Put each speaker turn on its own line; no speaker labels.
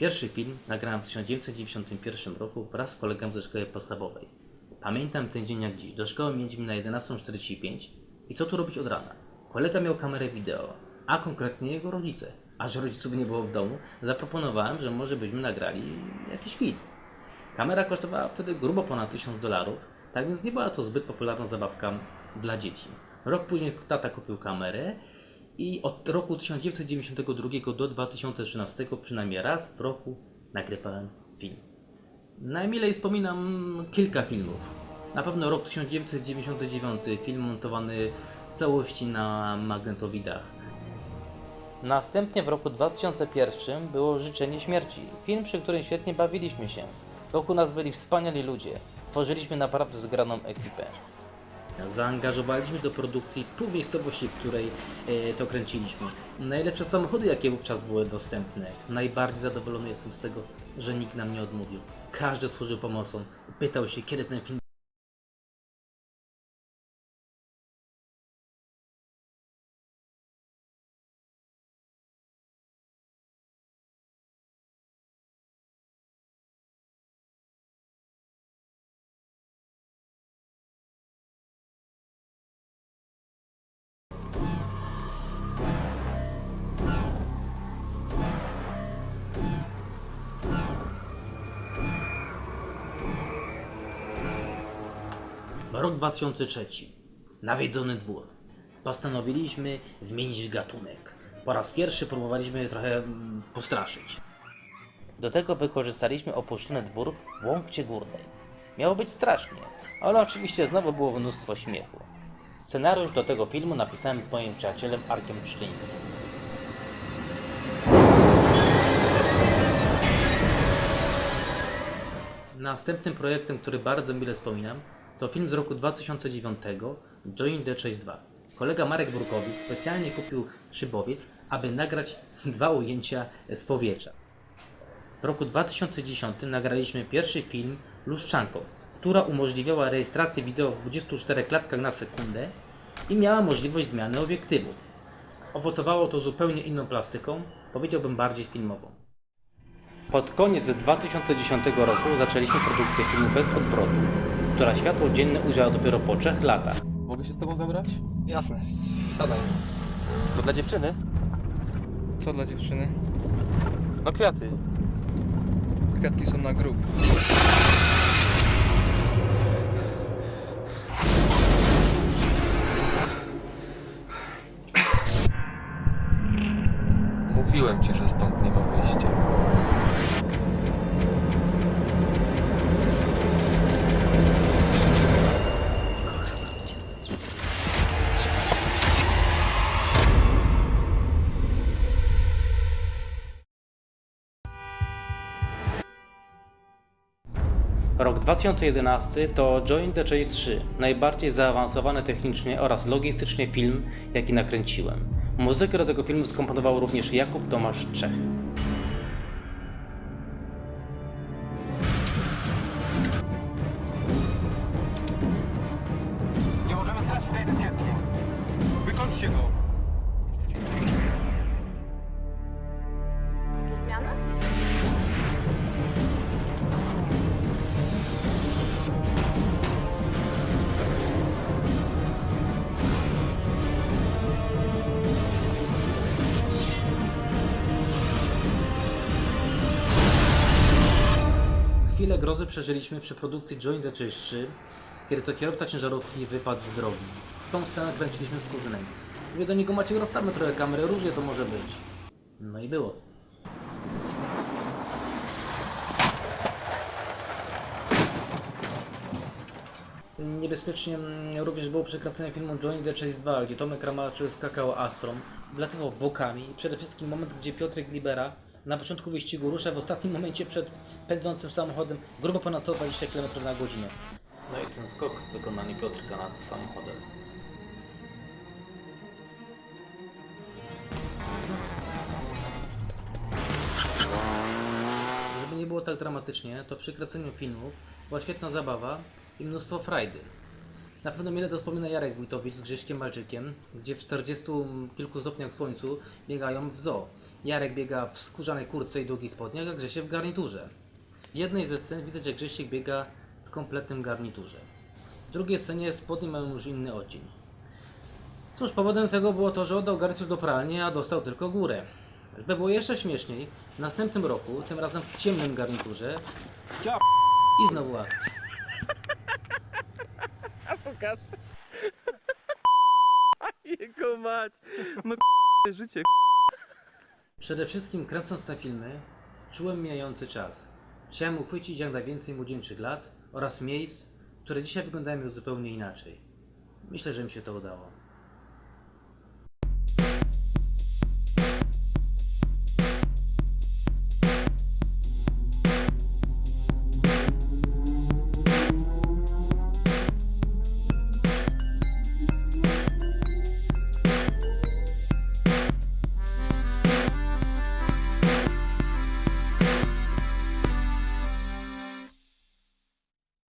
Pierwszy film nagrałem w 1991 roku wraz z kolegą ze szkoły podstawowej. Pamiętam ten dzień jak dziś. Do szkoły mieliśmy na 11.45 i co tu robić od rana? Kolega miał kamerę wideo, a konkretnie jego rodzice. A że rodziców nie było w domu, zaproponowałem, że może byśmy nagrali jakiś film. Kamera kosztowała wtedy grubo ponad 1000 dolarów, tak więc nie była to zbyt popularna zabawka dla dzieci. Rok później tata kupił kamerę i od roku 1992 do 2013 przynajmniej raz w roku nagrywałem film. Najmilej wspominam kilka filmów. Na pewno rok 1999, film montowany w całości na magnetowidach. Następnie w roku 2001 było Życzenie Śmierci, film, przy którym świetnie bawiliśmy się. Wokół nas byli wspaniali ludzie, tworzyliśmy naprawdę zgraną ekipę. Zaangażowaliśmy do produkcji pół miejscowości, w której e, to kręciliśmy. Najlepsze samochody, jakie wówczas były dostępne. Najbardziej zadowolony jestem z tego, że nikt nam nie odmówił. Każdy służył pomocą. Pytał się, kiedy ten film Rok 2003. Nawiedzony dwór. Postanowiliśmy zmienić gatunek. Po raz pierwszy próbowaliśmy trochę mm, postraszyć. Do tego wykorzystaliśmy opuszczony dwór w Łąkcie Górnej. Miało być strasznie, ale oczywiście znowu było mnóstwo śmiechu. Scenariusz do tego filmu napisałem z moim przyjacielem Arkiem Pszczyńskim. Następnym projektem, który bardzo mile wspominam, to film z roku 2009 Join the Chase 2. Kolega Marek Burkowicz specjalnie kupił szybowiec, aby nagrać dwa ujęcia z powietrza. W roku 2010 nagraliśmy pierwszy film Luszczanką, która umożliwiała rejestrację wideo w 24 klatkach na sekundę i miała możliwość zmiany obiektywów. Owocowało to zupełnie inną plastyką, powiedziałbym bardziej filmową. Pod koniec 2010 roku zaczęliśmy produkcję filmu Bez odwrotu, która światło dzienne ujrzała dopiero po trzech latach.
Mogę się z tobą zabrać?
Jasne. Siadaj.
To dla dziewczyny?
Co dla dziewczyny?
No kwiaty.
Kwiatki są na grób.
2011 to Join the Chase 3, najbardziej zaawansowany technicznie oraz logistycznie film, jaki nakręciłem. Muzykę do tego filmu skomponował również Jakub Tomasz Czech. Grozy przeżyliśmy przy produkcji Join the 3, kiedy to kierowca ciężarówki wypadł z drogi. Tą scenę kręciliśmy z kuzynem. Mówię do niego, Maciek, rozstawmy trochę kamerę, różnie to może być. No i było. Niebezpiecznie mm, również było przekręcenie filmu Johnny the Chase 2, gdzie Tomek Ramaczy skakał Astrą, wlatywał bokami i przede wszystkim moment, gdzie Piotrek Libera na początku wyścigu rusza w ostatnim momencie przed pędzącym samochodem grubo ponad 120 km na godzinę. No i ten skok wykonany Piotrka nad samochodem. Żeby nie było tak dramatycznie, to przy kręceniu filmów była świetna zabawa i mnóstwo frajdy. Na pewno mile to wspomina Jarek Wójtowicz z Grześkiem Malczykiem, gdzie w 40 kilku stopniach słońcu biegają w zoo. Jarek biega w skórzanej kurtce i długich spodniach, a Grzesiek w garniturze. W jednej ze scen widać, jak Grzesiek biega w kompletnym garniturze. W drugiej scenie spodnie mają już inny odcień. Cóż, powodem tego było to, że oddał garnitur do pralni, a dostał tylko górę. Żeby było jeszcze śmieszniej, w następnym roku, tym razem w ciemnym garniturze i znowu akcja.
Jego mać. No życie.
Przede wszystkim kręcąc te filmy, czułem mijający czas. Chciałem uchwycić jak najwięcej młodzieńczych lat oraz miejsc, które dzisiaj wyglądają już zupełnie inaczej. Myślę, że mi się to udało.